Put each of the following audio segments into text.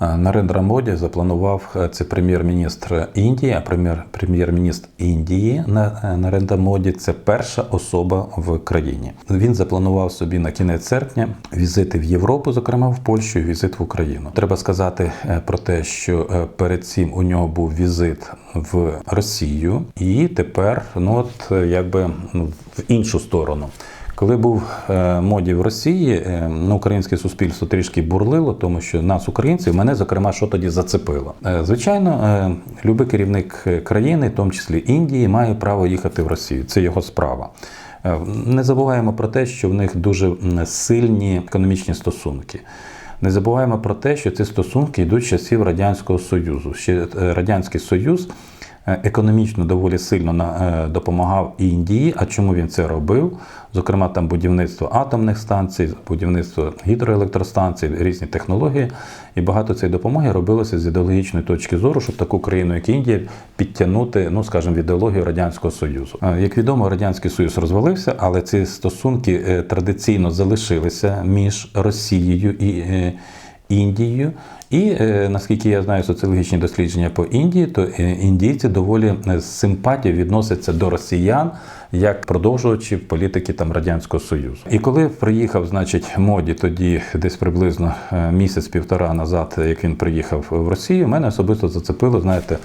Е, Нарендра Моді запланував е, це прем'єр-міністр Індії, а прем'єр- прем'єр-міністр Індії на- е, Нарендра Моді це перша особа в країні. Він запланував собі на кінець серпня візити в Європу, зокрема в Польщу, і візит в Україну. Треба сказати е, про те, що перед цим у нього був візит в Росію, і тепер, ну от якби ну, в іншу сторону. Коли був е, моді в Росії, е, ну, українське суспільство трішки бурлило, тому що нас, українців, мене, зокрема, що тоді зацепило. Е, звичайно, любий керівник країни, в тому числі Індії, має право їхати в Росію. Це його справа. Не забуваємо про те, що в них дуже сильні економічні стосунки. Не забуваємо про те, що ці стосунки йдуть з часів Радянського Союзу. Ще Радянський Союз економічно доволі сильно е, допомагав Індії. А чому він це робив? Зокрема, там будівництво атомних станцій, будівництво гідроелектростанцій, різні технології. І багато цієї допомоги робилося з ідеологічної точки зору, щоб таку країну, як Індія, підтягнути, ну скажімо, в ідеологію Радянського Союзу. Е, Як відомо, Радянський Союз розвалився, але ці стосунки е, традиційно залишилися між Росією і е, Індією. І е, наскільки я знаю соціологічні дослідження по Індії, то е, індійці доволі е, з симпатією відносяться до росіян як продовжувачів політики там радянського союзу. І коли приїхав, значить, моді тоді десь приблизно місяць-півтора назад, як він приїхав в Росію, мене особисто зацепило, знаєте,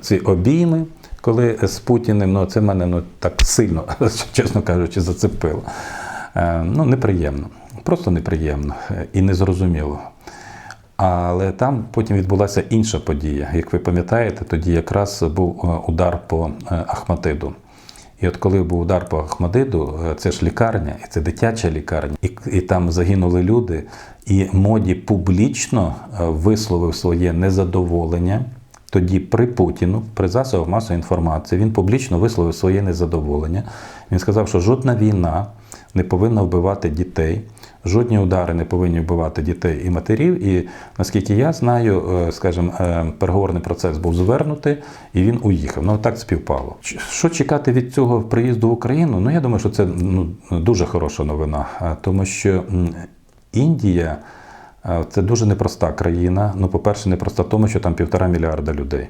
ці обійми. Коли з Путіним, ну це мене ну так сильно, чесно кажучи, зацепило. Ну, неприємно, просто неприємно і незрозуміло. Але там потім відбулася інша подія. Як ви пам'ятаєте, тоді якраз був е, удар по е, Ахматиду. І от коли був удар по Ахмадиду, е, це ж лікарня, і це дитяча лікарня, і, і там загинули люди. І моді публічно висловив своє незадоволення. Тоді при Путіну, при засобах масової інформації, він публічно висловив своє незадоволення. Він сказав, що жодна війна не повинна вбивати дітей, жодні удари не повинні вбивати дітей і матерів. І наскільки я знаю, е, скажімо, е, переговорний процес був звернутий, і він уїхав. Ну так співпало. Що чекати від цього приїзду в Україну? Ну я думаю, що це ну, дуже хороша новина, тому що Індія. Е, Це дуже непроста країна. Ну, по-перше, непроста в тому, що там півтора мільярда людей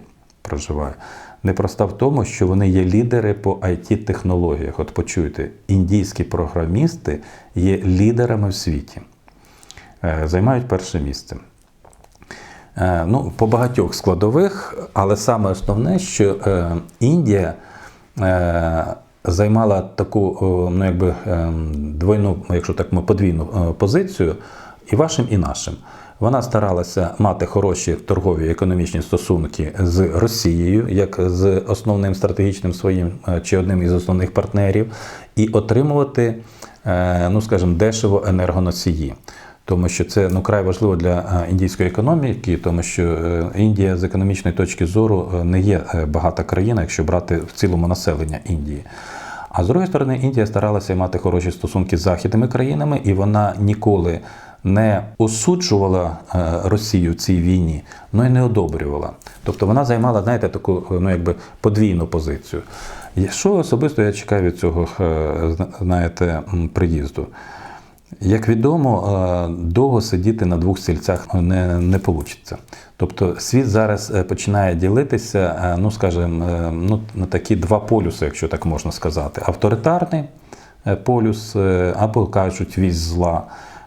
проживає. Непроста в тому, що вони є лідери по it технологіях От почуйте, індійські програмісти є лідерами в світі, Е, займають перше місце. Е, Ну, по багатьох складових, але саме основне, що е, Індія займала таку ну, якби, двойну, якщо так ми подвійну позицію, і вашим, і нашим. Вона старалася мати хороші торгові і економічні стосунки з Росією, як з основним стратегічним своїм е, чи одним із основних партнерів, і отримувати, е, ну скажімо, дешево енергоносії. Тому що це ну край важливо для е, індійської економіки, тому що Індія з економічної точки зору не є багата країна, якщо брати в цілому населення Індії. А з другої сторони, Індія старалася мати хороші стосунки з західними країнами, і вона ніколи не осуджувала е, Росію в цій війні, але й не одобрювала. Тобто вона займала, знаєте, таку ну, якби подвійну позицію. Що особисто я чекаю від цього е, знаєте, приїзду? Як відомо, е, довго сидіти на двох стільцях не, не вийде. Тобто світ зараз починає ділитися, ну скажімо, ну, на такі два полюси, якщо так можна сказати: авторитарний полюс, або кажуть вісь зла.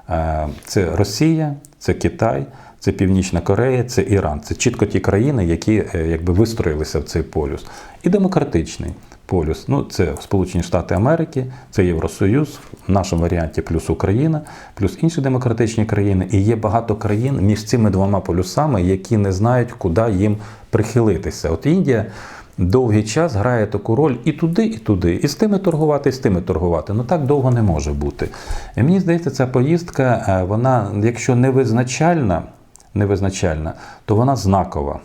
Е, Це Росія, це Китай, це Північна Корея, це Іран. Це чітко ті країни, які е, якби вистроїлися в цей полюс. І демократичний полюс. Ну, це Сполучені Штати Америки, це Євросоюз, в нашому варіанті плюс Україна, плюс інші демократичні країни. І є багато країн між цими двома полюсами, які не знають, куди їм прихилитися. От Індія. Довгий час грає таку роль і туди, і туди, і з тими торгувати, і з тими торгувати. Ну так довго не може бути. І мені здається, ця поїздка, е, вона, якщо не визначальна, не визначальна, то вона знакова.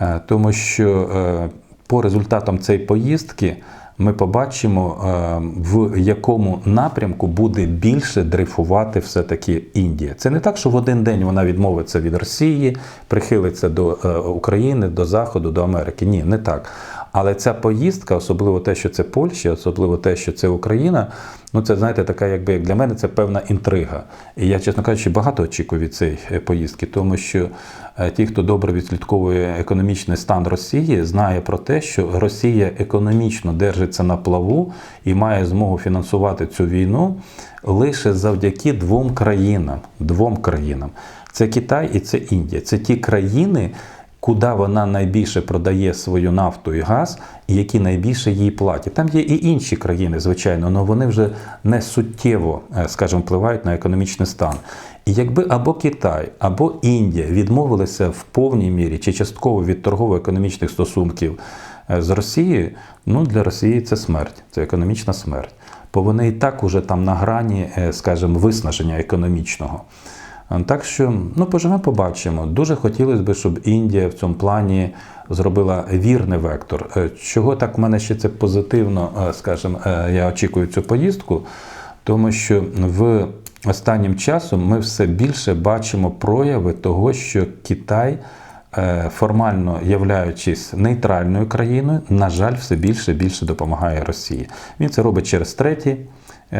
Е, Тому що е, по результатам цієї поїздки ми побачимо, е, в якому напрямку буде більше дрейфувати все-таки Індія. Це не так, що в один день вона відмовиться від Росії, прихилиться до е, України, до Заходу, до Америки. Ні, не так. Але ця поїздка, особливо те, що це Польща, особливо те, що це Україна, ну це знаєте, така, якби як для мене це певна інтрига. І я, чесно кажучи, багато очікую від цієї поїздки, тому що е, ті, хто добре відслідковує економічний стан Росії, знає про те, що Росія економічно держиться на плаву і має змогу фінансувати цю війну лише завдяки двом країнам. Двом країнам. Це Китай і це Індія. Це ті країни, куди вона найбільше продає свою нафту і газ, і які найбільше їй платять. Там є і інші країни, звичайно, але вони вже не суттєво, е, скажімо, впливають на економічний стан. І якби або Китай, або Індія відмовилися в повній мірі чи частково від торгово-економічних стосунків е, з Росією, ну для Росії це смерть, це економічна смерть. Бо вони і так уже там на грані, е, скажімо, виснаження економічного. Так що, ну, поживемо, побачимо. Дуже хотілося б, щоб Індія в цьому плані зробила вірний вектор. Е, Чого так в мене ще це позитивно, е, скажімо, е, я очікую цю поїздку, тому що в останнім часом ми все більше бачимо прояви того, що Китай. Формально являючись нейтральною країною, на жаль, все більше і більше допомагає Росії. Він це робить через треті,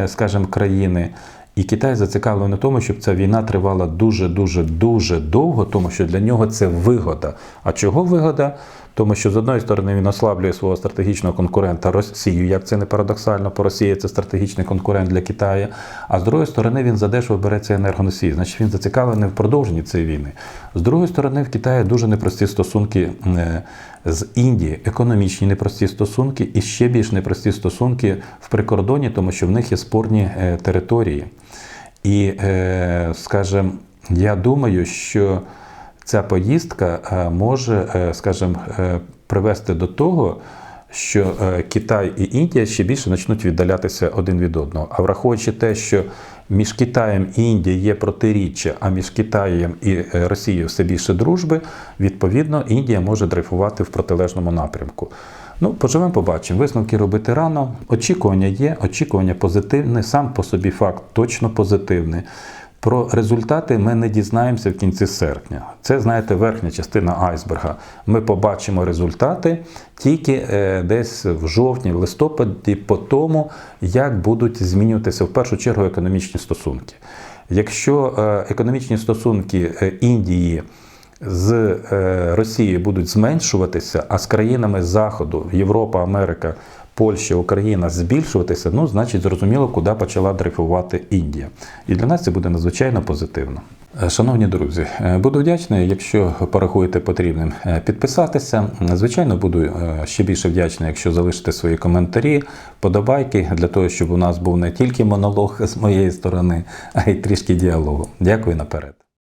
скажімо, країни. І Китай зацікавлений на тому, щоб ця війна тривала дуже, дуже, дуже довго, тому що для нього це вигода. А чого вигода? Тому що з одної сторони він ослаблює свого стратегічного конкурента Росію, як це не парадоксально, по Росії це стратегічний конкурент для Китаю. А з другої сторони він задешево бере ці енергоносії. Значить, він зацікавлений в продовженні цієї війни. З другої сторони, в Китаї дуже непрості стосунки е, з Індії, економічні непрості стосунки, і ще більш непрості стосунки в прикордоні, тому що в них є спорні е, території. І, е, скажімо, я думаю, що ця поїздка е, може, е, скажімо, е, привести до того, що Китай і Індія ще більше почнуть віддалятися один від одного. А враховуючи те, що між Китаєм і Індією є протиріччя, а між Китаєм і Росією все більше дружби, відповідно, Індія може дрейфувати в протилежному напрямку. Ну, поживемо, побачимо. Висновки робити рано. Очікування є, очікування позитивне, сам по собі факт точно позитивний. Про результати ми не дізнаємося в кінці серпня. Це, знаєте, верхня частина айсберга. Ми побачимо результати тільки е, десь в жовтні, в листопаді, по тому, як будуть змінюватися в першу чергу економічні стосунки. Якщо е, економічні стосунки е, Індії з Росією будуть зменшуватися, а з країнами Заходу, Європа, Америка, Польща, Україна збільшуватися, ну, значить, зрозуміло, куди почала дрейфувати Індія. І для нас це буде надзвичайно позитивно. Е, Шановні друзі, е, буду вдячний, якщо порахуєте потрібним е, підписатися. Звичайно, буду ще більше вдячний, якщо залишите свої коментарі, подобайки для того, щоб у нас був не тільки монолог з моєї сторони, а й трішки діалогу. Дякую наперед.